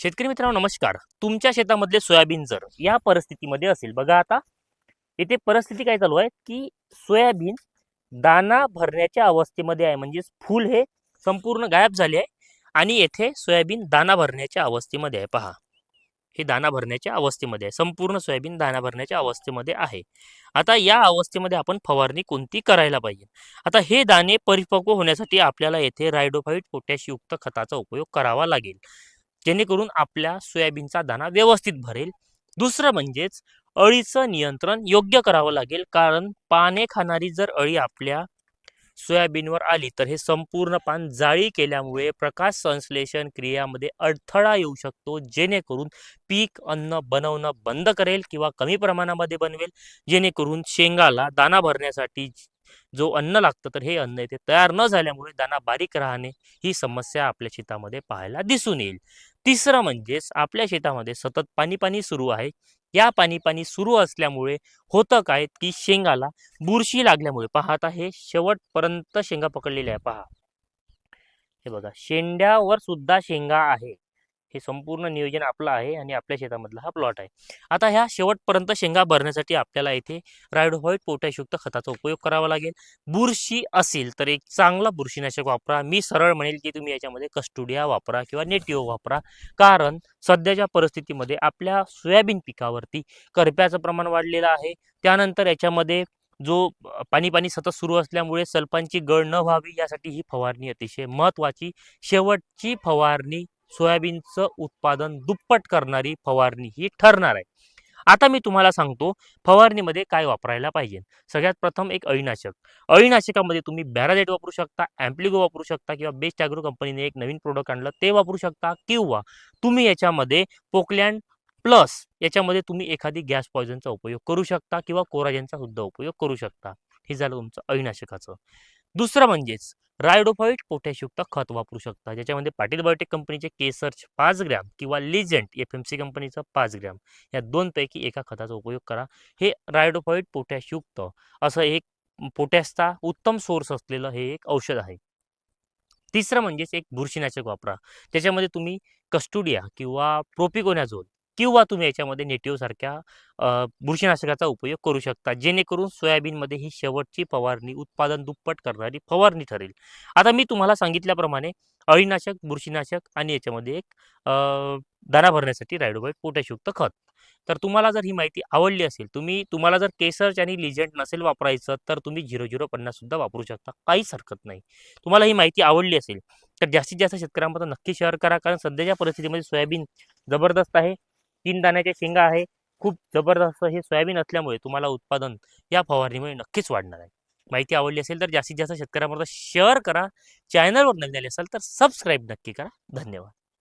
शेतकरी मित्रांनो नमस्कार. तुमच्या शेतामधले सोयाबीन जर या परिस्थितीमध्ये असेल बघा आता. इथे परिस्थिती काय चालू आहे की सोयाबीन दाना भरण्याच्या अवस्थेमध्ये आहे. म्हणजेच फूल हे संपूर्ण गायब झाले आहे आणि येथे सोयाबीन दाना भरण्याच्या अवस्थेमध्ये आहे. पहा. हे दाना भरण्याच्या अवस्थेमध्ये आहे. संपूर्ण सोयाबीन दाना भरण्याच्या अवस्थेमध्ये आहे. आता या अवस्थेमध्ये आपण फवारणी कोणती करायला पाहिजे? आता हे दाणे परिपक्व होण्यासाठी आपल्याला येथे रायडोफाईट पोटॅशयुक्त खताचा उपयोग करावा लागेल. जेणेकरून आपल्या सोयाबीनचा दाणा व्यवस्थित भरेल. दुसरं म्हणजेच अळीचं नियंत्रण योग्य करावं लागेल. कारण पाने खाणारी जर अळी आपल्या सोयाबीनवर आली तर हे संपूर्ण पान जाळी केल्यामुळे प्रकाश संश्लेषण क्रियामध्ये अडथळा येऊ शकतो. जेणेकरून पीक अन्न बनवणं बंद करेल किंवा कमी प्रमाणामध्ये बनवेल. जेणेकरून शेंगाला दाना भरण्यासाठी जो अन्न लागतं तर हे अन्न येथे तयार न झाल्यामुळे दाना बारीक राहणे ही समस्या आपल्या शेतामध्ये पाहायला दिसून येईल. तिसरं म्हणजेच आपल्या शेतामध्ये सतत पाणी पाणी सुरू आहे. या पाणी पाणी सुरू असल्यामुळे होतं काय की शेंगाला बुरशी लागल्यामुळे पाहता हे शेवटपर्यंत शेंगा पकडलेल्या आहे पहा. हे बघा शेंड्यावर सुद्धा शेंगा आहे. हे संपूर्ण नियोजन आपलं आहे आणि आपल्या शेतामधला हा प्लॉट आहे. आता ह्या शेवटपर्यंत शेंगा भरण्यासाठी आपल्याला इथे रायडोव्हाईट पोटॅशयुक्त खताचा उपयोग करावा लागेल. बुरशी असेल तर एक चांगला बुरशीनाशक वापरा. मी सरळ म्हणेल की तुम्ही याच्यामध्ये कस्टुडिया वापरा किंवा नेटिओ वापरा. कारण सध्याच्या परिस्थितीमध्ये आपल्या सोयाबीन पिकावरती करप्याचं प्रमाण वाढलेलं आहे. त्यानंतर याच्यामध्ये जो पाणी पाणी सतत सुरू असल्यामुळे सल्फांची गळ न व्हावी यासाठी ही फवारणी अतिशय महत्त्वाची. शेवटची फवारणी सोयाबीनचं उत्पादन दुप्पट करणारी फवारणी ही ठरणार आहे. आता मी तुम्हाला सांगतो फवारणीमध्ये काय वापरायला पाहिजे. सगळ्यात प्रथम एक अळीनाशक. अळीनाशकामध्ये तुम्ही बॅराजेट वापरू शकता ॲम्प्लिगो वापरू शकता किंवा बेस्ट ॲग्रो कंपनीने एक नवीन प्रोडक्ट आणलं ते वापरू शकता किंवा तुम्ही याच्यामध्ये पोकलँड प्लस याच्यामध्ये तुम्ही एखादी गॅस पॉयझनचा उपयोग करू शकता किंवा कोराजेनचा सुद्धा उपयोग करू शकता. हे झालं तुमचं अळीनाशकाचं. दुसरं म्हणजेच रायडोफाईट पोटॅशयुक्त खत वापरू शकता. ज्याच्यामध्ये पाटील बायोटेक कंपनीचे केसर्च पाच ग्रॅम किंवा लिजेंट एफ एम सी कंपनीचं पाच ग्रॅम या दोनपैकी एका खताचा उपयोग करा. हे रायडोफाईट पोटॅशयुक्त असं एक पोटॅशचा उत्तम सोर्स असलेलं हे एक औषध आहे. तिसरं म्हणजेच एक बुरशीनाशक वापरा. त्याच्यामध्ये तुम्ही कस्टुडिया किंवा प्रोपिकोनॅझोल किंवा तुम्ही याच्यामध्ये नेटिव्हसारख्या बुरशीनाशकाचा उपयोग करू शकता जेणेकरून सोयाबीनमध्ये ही शेवटची फवारणी उत्पादन दुप्पट करणारी फवारणी ठरेल. आता मी तुम्हाला सांगितल्याप्रमाणे अळीनाशक बुरशीनाशक आणि याच्यामध्ये एक दाना भरण्यासाठी रायडोबाईट पोटॅशयुक्त खत. तर तुम्हाला जर ही माहिती आवडली असेल तुम्ही तुम्हाला जर केसर्च आणि लिजंट नसेल वापरायचं तर तुम्ही झिरो झिरो पन्नाससुद्धा वापरू शकता काहीच हरकत नाही. तुम्हाला ही माहिती आवडली असेल तर जास्तीत जास्त शेतकऱ्यांमध्ये नक्की शेअर करा कारण सध्याच्या परिस्थितीमध्ये सोयाबीन जबरदस्त आहे. तीन दाण्याच्या शेंगा आहे. खूप जबरदस्त हे सोयाबीन असल्यामुळे तुम्हाला उत्पादन या फवारणीमुळे नक्कीच वाढणार आहे. माहिती आवडली असेल तर जास्तीत जास्त शेतकऱ्यांपर्यंत शेअर करा. चॅनलवर नवीन आले असाल तर सबस्क्राईब नक्की करा. धन्यवाद.